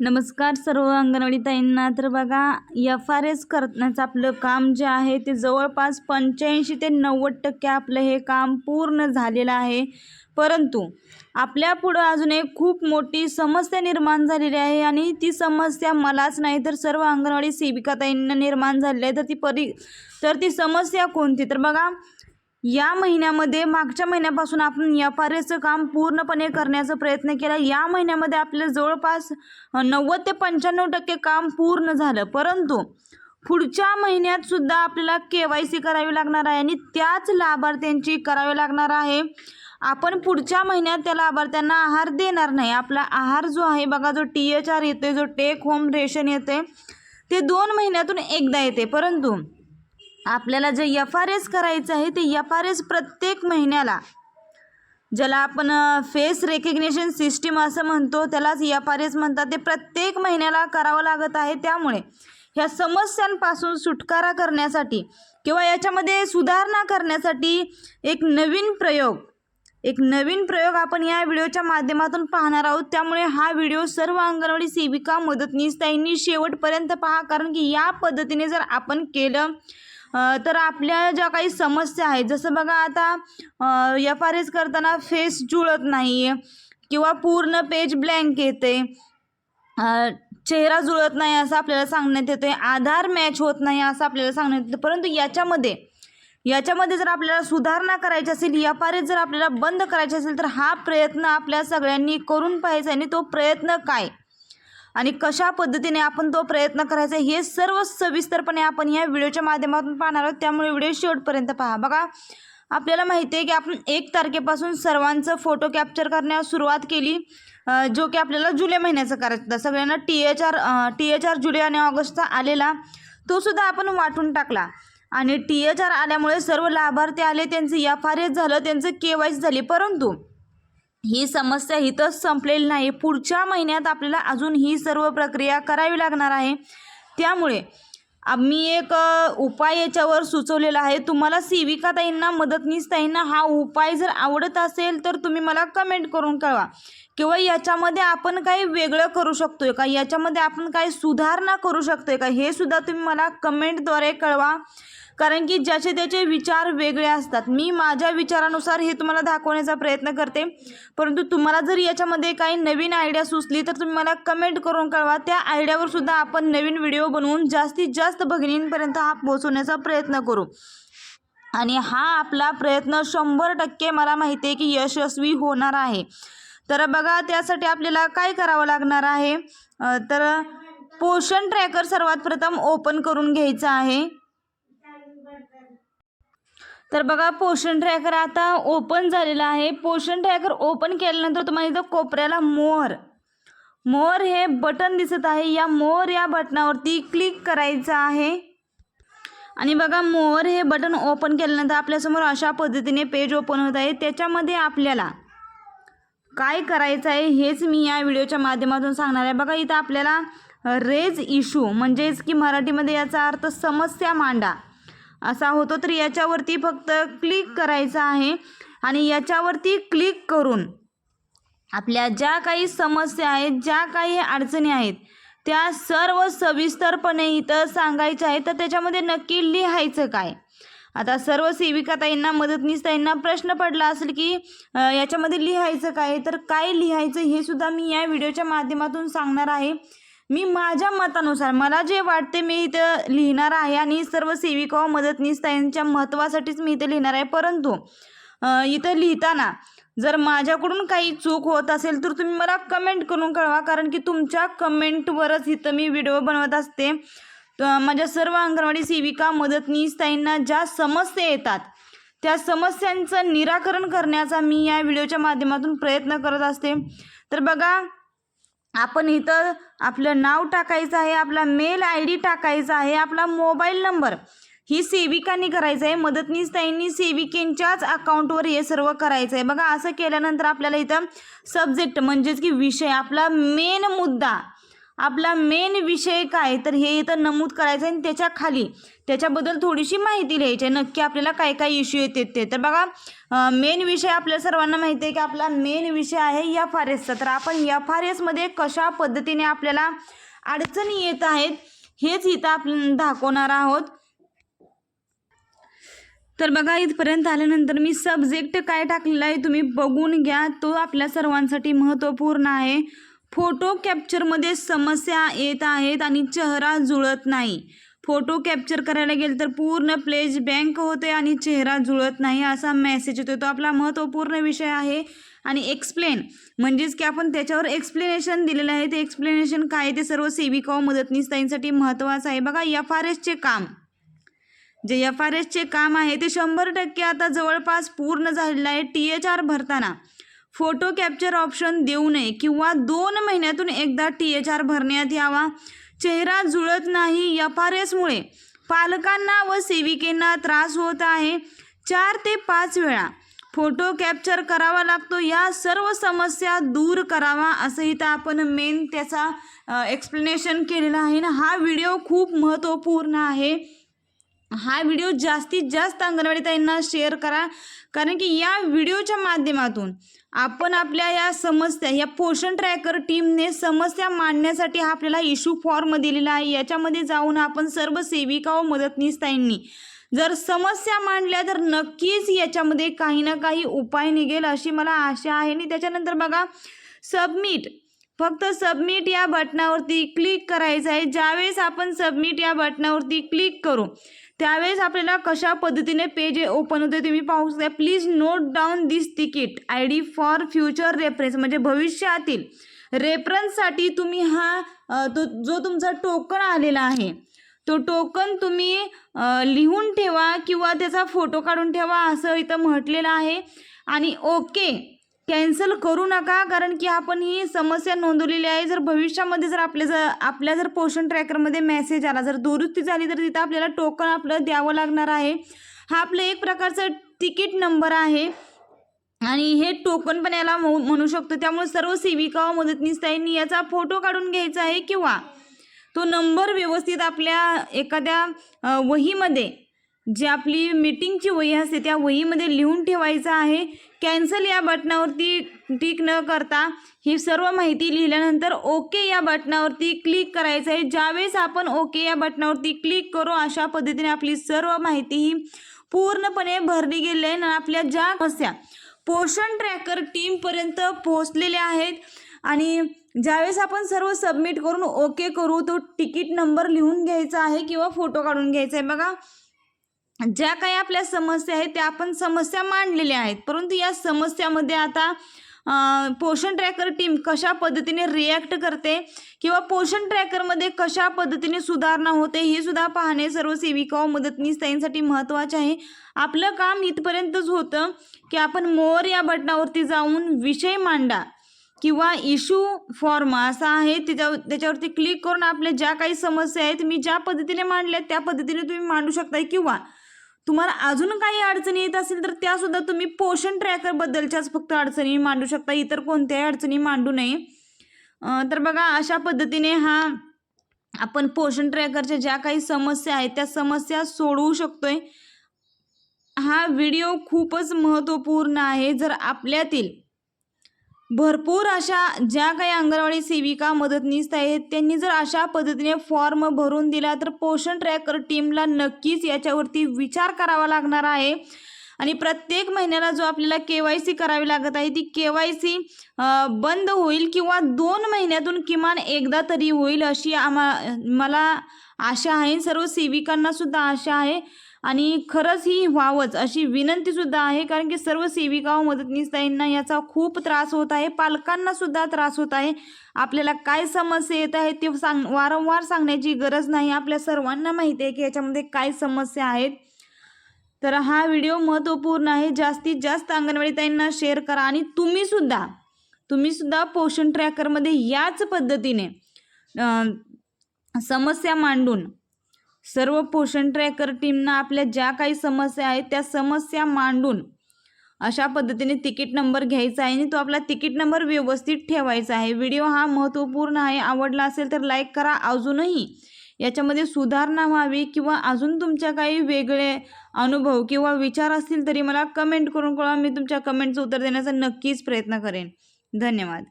नमस्कार सर्व अंगणवाडी ताईंना. तर बघा एफ आर एस करण्याचं आपलं काम जे आहे ते जवळपास पंच्याऐंशी ते नव्वद टक्के आपलं हे काम पूर्ण झालेलं आहे. परंतु आपल्या पुढं अजून एक खूप मोठी समस्या निर्माण झालेली आहे आणि ती समस्या मलाच नाही तर सर्व अंगणवाडी सेविकाताईंना निर्माण झालेली आहे. तर ती परी तर ती समस्या कोणती? तर बघा या महिन्यामध्ये मागच्या महिन्यापासून आपण एफ आर एसचं काम पूर्णपणे करण्याचा प्रयत्न केला. या महिन्यामध्ये आपलं जवळपास नव्वद ते पंच्याण्णव टक्के काम पूर्ण झालं. परंतु पुढच्या महिन्यात सुद्धा आपल्याला के वाय सी करावी लागणार आहे आणि त्याच लाभार्थ्यांची करावी लागणार आहे. आपण पुढच्या महिन्यात त्या लाभार्थ्यांना आहार देणार नाही. आपला आहार जो आहे बघा जो टी एच आर येते जो टेक होम रेशन येते ते दोन महिन्यातून एकदा येते. परंतु आपल्याला जे एफ आर एस करायचं आहे ते एफ आर एस प्रत्येक महिन्याला. ज्याला आपण फेस रेकग्नेशन सिस्टीम असं म्हणतो त्यालाच एफ आर एस म्हणतात. ते प्रत्येक महिन्याला करावं लागत आहे त्यामुळे. ह्या समस्यांपासून सुटकारा करण्यासाठी किंवा याच्यामध्ये सुधारणा करण्यासाठी एक नवीन प्रयोग एक नवीन प्रयोग आपण या व्हिडिओच्या माध्यमातून पाहणार आहोत. त्यामुळे हा व्हिडिओ सर्व अंगणवाडी सेविका मदतनीस ताईंनी शेवटपर्यंत पहा. कारण की या पद्धतीने जर आपण केलं तर आपल्या ज्या काही समस्या आहेत जसं बघा आता एफ आर एस करताना फेस जुळत नाही किंवा पूर्ण पेज ब्लँक येते. चेहरा जुळत नाही असं आपल्याला सांगण्यात येते आधार मॅच होत नाही असं आपल्याला सांगण्यात येतं. परंतु याच्यामध्ये याच्यामध्ये जर आपल्याला सुधारणा करायची असेल एफ जर आपल्याला बंद करायचे असेल तर हा प्रयत्न आपल्या सगळ्यांनी करून पाहायचा आणि तो प्रयत्न काय? आणि कशा पद्धतीने आपण तो प्रयत्न करायचा हे सर्व सविस्तरपणे आपण या व्हिडिओच्या माध्यमातून पाहणार आहोत. त्यामुळे व्हिडिओ शेवटपर्यंत पहा. बघा आपल्याला माहिती आहे की आपण एक तारखेपासून सर्वांचं फोटो कॅप्चर करण्यास सुरुवात केली जो की आपल्याला जुलै महिन्याचं करायचं होता. सगळ्यांना T H R T H R जुलै आणि ऑगस्टचा आलेला तोसुद्धा आपण वाटून टाकला. आणि टी एच आर आल्यामुळे सर्व लाभार्थी आले त्यांचं एफ आर एस झालं त्यांचं के वाय सी झाली. परंतु ही समस्या इथंच संपलेली नाही. पुढच्या महिन्यात आपल्याला अजून ही सर्व प्रक्रिया करावी लागणार आहे. त्यामुळे मी एक उपाय याच्यावर सुचवलेला आहे. तुम्हाला सेविकाताईंना मदतनीसताईंना हा उपाय जर आवडत असेल तर तुम्ही मला कमेंट करून कळवा. किंवा याच्यामध्ये आपण काही वेगळं करू शकतोय का? याच्यामध्ये आपण काही सुधारणा करू शकतोय का? हे सुद्धा तुम्ही मला कमेंटद्वारे कळवा. कारण की ज्याचे त्याचे विचार वेगळे असतात. मी माझ्या विचारानुसार हे तुम्हाला दाखवण्याचा प्रयत्न करते. परंतु तुम्हाला जर याच्यामध्ये काही नवीन आयडिया सुचली तर तुम्ही मला कमेंट करून कळवा. त्या आयडियावर सुद्धा आपण नवीन व्हिडिओ बनवून जास्तीत जास्त भगिनींपर्यंत हा पोहोचवण्याचा प्रयत्न करू. आणि हा आपला प्रयत्न शंभर टक्के मला माहिती आहे की यशस्वी होणार आहे. तर बघा त्यासाठी आपल्याला काय करावं लागणार आहे? तर पोषण ट्रॅकर सर्वात प्रथम ओपन करून घ्यायचं आहे. तर बघा पोषण ट्रॅकर आता ओपन झालेला आहे. पोषण ट्रॅकर ओपन केल्यानंतर तुम्हाला इथं कोपऱ्याला मोर. मोर हे बटन दिसत आहे. या मोर या बटनावरती क्लिक करायचं आहे. आणि बघा मोर हे बटन ओपन केल्यानंतर आपल्यासमोर अशा पद्धतीने पेज ओपन होत आहे. त्याच्यामध्ये आपल्याला काय करायचं आहे हेच मी या व्हिडिओच्या माध्यमातून सांगणार आहे. बघा इथं आपल्याला रेज इशू म्हणजेच की मराठीमध्ये याचा अर्थ समस्या मांडा. असा होतो. तर याच्यावरती फक्त क्लिक करायचं आहे आणि याच्यावरती क्लिक करून आपल्या ज्या काही समस्या आहेत ज्या काही अडचणी आहेत त्या सर्व सविस्तरपणे इथं सांगायच्या आहेत. तर त्याच्यामध्ये नक्की लिहायचं काय? आता सर्व सेविका ताईंना मदतनीस ताईंना प्रश्न पडला असेल की याच्यामध्ये लिहायचं काय? तर काय लिहायचं हे सुद्धा मी या व्हिडिओच्या माध्यमातून सांगणार आहे. मी माझ्या मतानुसार मला जे वाटते मी इथं लिहिणार आहे आणि सर्व सेविका व मदतनीस ताईंच्या महत्त्वासाठीच मी इथं लिहिणार आहे. परंतु इथं लिहिताना जर माझ्याकडून काही चूक होत असेल तर तुम्ही मला कमेंट करून कळवा. कारण की तुमच्या कमेंटवरच इथं मी व्हिडिओ बनवत असते. माझ्या सर्व अंगणवाडी सेविका मदतनीस ताईंना ज्या समस्या येतात त्या समस्यांचं निराकरण करण्याचा मी या व्हिडिओच्या माध्यमातून प्रयत्न करत असते. तर बघा आपण इथं आपलं नाव टाकायचं आहे आपला मेल आय डी टाकायचा आहे आपला मोबाईल नंबर. ही सेविकांनी करायचं आहे मदतनीस ताईंनी सेविकेंच्याच अकाउंटवर हे सर्व करायचं आहे. बघा असं केल्यानंतर आपल्याला इथं सब्जेक्ट म्हणजेच की विषय आपला मेन मुद्दा आपला मेन विषय काय? तर हे इथं नमूद करायचं आहे आणि त्याच्याखाली. त्याच्याबद्दल थोडीशी माहिती लिहायची आहे. नक्की आपल्याला काय काय इश्यू येते ते. तर बघा मेन विषय आपल्या सर्वांना माहिती आहे की आपला मेन विषय आहे एफ आर एसचा तर आपण एफ आर एसमध्ये कशा पद्धतीने आपल्याला अडचणी येत आहेत हेच इथं आपण दाखवणार आहोत. तर बघा इथपर्यंत आल्यानंतर मी सब्जेक्ट काय टाकलेला आहे तुम्ही बघून घ्या. तो आपल्या सर्वांसाठी महत्त्वपूर्ण आहे. फोटो कॅप्चरमध्ये समस्या येत आहेत आणि चेहरा जुळत नाही. फोटो कॅप्चर करायला गेलं तर पूर्ण प्लेज बँक होते आणि चेहरा जुळत नाही असा मेसेज येतो तो आपला महत्त्वपूर्ण विषय आहे आणि एक्सप्लेन म्हणजेच की आपण त्याच्यावर एक्सप्लेनेशन दिलेलं आहे. ते एक्सप्लेनेशन काय आहे ते सर्व सेविका व मदतनीस ताईंसाठी महत्त्वाचं आहे. बघा एफ आर एसचे काम. जे एफ आर एसचे काम आहे ते शंभर टक्के आता जवळपास पूर्ण झालेलं आहे. टी एच आर भरताना. फोटो कॅप्चर ऑप्शन देऊ नये किंवा दोन महिन्यातून एकदा टी एच आर भरण्यात यावा. चेहरा जुळत नाही एफ आर एसमुळे पालकांना व सेविकेंना त्रास होत आहे. चार ते पाच वेळा फोटो कॅप्चर करावा लागतो. या सर्व समस्या दूर करावा असं इथं आपण मेन त्याचा एक्सप्लेनेशन केलेलं आहे ना. हा व्हिडिओ खूप महत्त्वपूर्ण आहे. हा व्हिडिओ जास्तीत जास्त अंगणवाडीताईंना शेअर करा. कारण की या व्हिडिओच्या माध्यमातून आपण आपल्या या समस्या या पोषण ट्रॅकर टीमने समस्या मांडण्यासाठी हा आपल्याला इश्यू फॉर्म दिलेला आहे. याच्यामध्ये जाऊन आपण सर्व सेविका व मदतनीस ताईंनी जर समस्या मांडल्या तर नक्कीच याच्यामध्ये काही ना काही उपाय निघेल अशी मला आशा आहे. आणि त्याच्यानंतर बघा सबमिट फक्त सबमिट या बटनावरती क्लिक करायचं आहे. ज्यावेळेस आपण सबमिट या बटनावरती क्लिक करू त्यावेळेस आपल्याला कशा पद्धतीने पेज ओपन होते तुम्ही पाहू शकता. Please note down this ticket I D for future reference म्हणजे भविष्यातील रेफरन्ससाठी तुम्ही हा तो जो तुमचा टोकन आलेला आहे तो टोकन तुम्ही लिहून ठेवा किंवा त्याचा फोटो काढून ठेवा असं इथं म्हटलेलं आहे. आणि ओके कॅन्सल करू नका कारण की आपण ही समस्या नोंदवलेली आहे. जर भविष्यामध्ये जर आपल्या जर आपल्या जर पोषण ट्रॅकरमध्ये मेसेज आला जर दुरुस्ती झाली तर तिथं आपल्याला टोकन आपलं द्यावं लागणार आहे. हा आपलं एक प्रकारचं तिकीट नंबर आहे. आणि हे टोकन पण याला म्हणू म्हणू शकतो. त्यामुळे सर्व सेविका व मदतनीसताईंनी याचा फोटो काढून घ्यायचा आहे किंवा तो नंबर व्यवस्थित आपल्या एखाद्या वहीमध्ये जी आपली मीटिंगची वही असते त्या वहीमध्ये लिहून ठेवायचं आहे. कॅन्सल या बटनावरती टिक न करता ही सर्व माहिती लिहिल्यानंतर ओके या बटनावरती क्लिक करायचं आहे. ज्यावेळेस आपण ओके या बटनावरती क्लिक करू अशा पद्धतीने आपली सर्व माहिती ही पूर्णपणे भरली गेली आहे. आणि आपल्या ज्या समस्या पोषण ट्रॅकर टीमपर्यंत पोहोचलेल्या आहेत. आणि ज्यावेळेस आपण सर्व सबमिट करून ओके करू तो तिकीट नंबर लिहून घ्यायचा आहे किंवा फोटो काढून घ्यायचा आहे. बघा ज्या काही आपल्या समस्या आहेत त्या आपण समस्या मांडलेल्या आहेत. परंतु या समस्यामध्ये आता पोषण ट्रॅकर टीम कशा पद्धतीने रिॲक्ट करते किंवा पोषण ट्रॅकरमध्ये कशा पद्धतीने सुधारणा होते हे सुद्धा पाहणे सर्व सेविका व मदतनीस ताईंसाठी महत्त्वाचे आहे. आपलं काम इथपर्यंतच होतं की आपण मोर या बटनावरती जाऊन विषय मांडा किंवा इशू फॉर्म असा आहे त्याच्या त्याच्यावरती क्लिक करून आपल्या ज्या काही समस्या आहेत मी ज्या पद्धतीने मांडल्या त्या पद्धतीने तुम्ही मांडू शकता किंवा तुम्हाला अजून काही अडचणी येत असेल तर त्यासुद्धा तुम्ही पोषण ट्रॅकरबद्दलच्याच फक्त अडचणी मांडू शकता. इतर कोणत्याही अडचणी मांडू नये. तर बघा अशा पद्धतीने हा आपण पोषण ट्रॅकरच्या ज्या काही समस्या आहेत त्या समस्या सोडवू शकतोय. हा व्हिडिओ खूपच महत्त्वपूर्ण आहे. जर आपल्यातील भरपूर अशा ज्या काही अंगणवाडी सेविका मदतनीस आहेत त्यांनी जर अशा पद्धतीने फॉर्म भरून दिला तर पोषण ट्रॅकर टीमला नक्कीच याच्यावरती विचार करावा लागणार आहे. आणि प्रत्येक महिन्याला जो आपल्याला के वाय सी करावी लागत आहे ती के वाय सी बंद होईल किंवा दोन महिन्यातून किमान एकदा तरी होईल अशी आम्हा मला आशा आहे. सर्व सेविकांना सुद्धा आशा आहे. आणि खरंच ही व्हावंच अशी विनंतीसुद्धा आहे कारण की सर्व सेविका व मदतनीसताईंना याचा खूप त्रास होत आहे पालकांना सुद्धा त्रास होत आहे. आपल्याला काय समस्या येत आहेत ते सांग वारंवार सांगण्याची गरज नाही. आपल्या सर्वांना माहिती आहे की याच्यामध्ये काय समस्या आहेत. तर हा व्हिडिओ महत्त्वपूर्ण आहे. जास्तीत जास्त अंगणवाडीताईंना शेअर करा आणि तुम्हीसुद्धा तुम्हीसुद्धा पोषण ट्रॅकरमध्ये याच पद्धतीने समस्या मांडून सर्व पोषण ट्रॅकर टीमना आपल्या ज्या काही समस्या आहेत त्या समस्या मांडून अशा पद्धतीने तिकीट नंबर घ्यायचा आहे आणि तो आपला तिकीट नंबर व्यवस्थित ठेवायचा आहे. व्हिडिओ हा महत्त्वपूर्ण आहे. आवडला असेल तर लाईक करा. अजूनही याच्यामध्ये सुधारणा व्हावी किंवा अजून तुमच्या काही वेगळे अनुभव किंवा विचार असतील तरी मला कमेंट करून कळवा. मी तुमच्या कमेंटचं उत्तर देण्याचा नक्कीच प्रयत्न करेन. धन्यवाद.